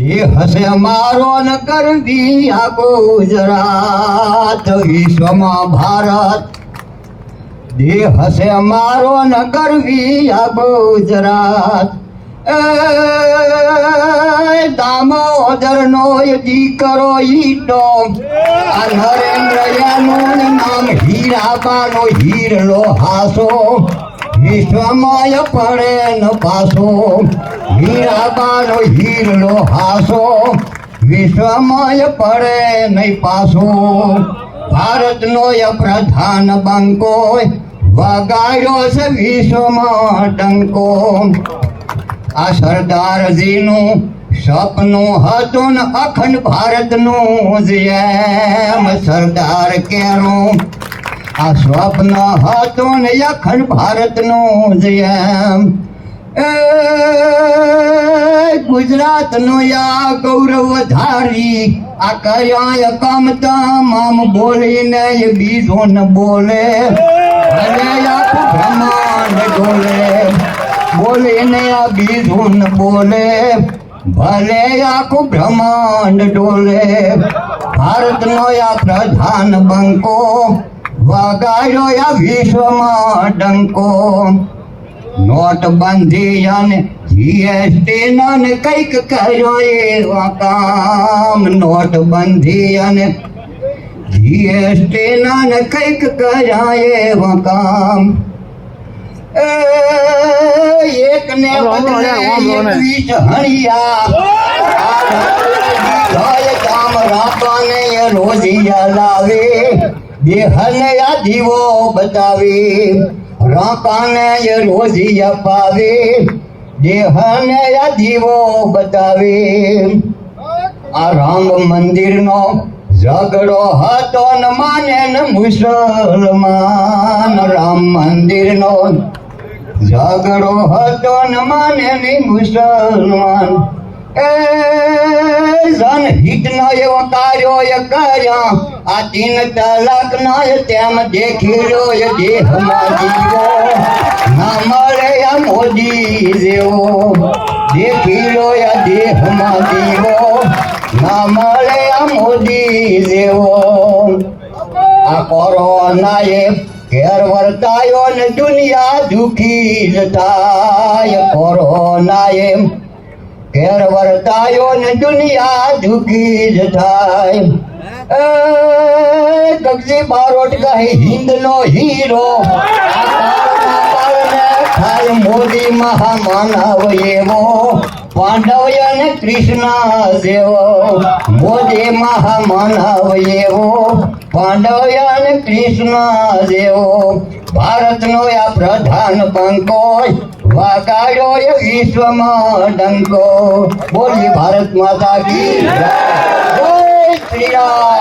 એ હશે મારો ન કરવી આ ગુજરાત વિશ્વમાં ભારત. દેહ હશે મારો ન કરવી આ ગુજરાત દામોદર નો દીકરો ઈટો. આ નરેન્દ્રયાનું નામ હીરાબાનો હીરલો હાસો. વિશ્વમાં પડે ન પાસો. હીરાબાનો હીરલો હાસો વિશ્વમય પડે નહીં પાસો ભારતનો ય પ્રધાન બંકો વગાડ્યો છે વિશ્વમાં ડંકો આ સરદારજીનું સપનું હતું ને અખંડ ભારતનું જ એમ સરદાર કેરું. આ સ્વપ્ન હતું ને અખંડ ભારતનું જ એમ. એ ગુજરાતનું યા ગૌરવ ધારી આ કર્યા કામ તમામ બોલીને એ બીજો ન બોલે ભલે આખું બ્રહ્માંડ ડોલે બોલીને આ બીજું ન બોલે ભલે આખું બ્રહ્માંડ ડોલે ભારતનો આ પ્રધાન બંકો વગાડ્યો આ વિશ્વમાં ડંકો નોટબંધી અને જીએસટી ને કઈક કર્યો એવા કામ નોટબંધી અને જીએસટી ને કઈક કર્યા એવા કામ એ એક ને બદલે એકવીસ હણિયા કામ રાપાને એ રોજિયા લાવે બેહને આ દીવો બતાવે રાપાને એ રોજિયા પાવે દેહને આ દીવો બતાવે આ રામ મંદિરનો ઝઘડો હતો ન માને ન મુસલમાન રામ મંદિરનો ઝઘડો હતો ન માને ને મુસલમાન એ જનહિતનો એવો કાર્યો એ કર્યા આ તીન તલાકનો એ તેમ દેખી લો એ દેહમાં જીવો ના મળે આ મોદી જેવો દેખી લો એ દેહમાં જીવો ના મળે આ મોદી જેવો આ કોરોના એ ઘેર વર્તાયો ને દુનિયા દુખી જ થાય. કોરોના એ ઘેર વર્તાયો ને દુનિયા દુખી જ થાય. એ બારોટ કહે હિન્દ નો હીરો. થાય મોદી મહામાનવ એવો પાંડવ અને કૃષ્ણ જેવો મોદી મહામાનવ એવો પાંડવ અને કૃષ્ણ જેવો ભારતનો આ પ્રધાન બંકો વાગાડ્યો એ વિશ્વમાં ડંકો. બોલી ભારત માતા કી જય. શ્રી રામ.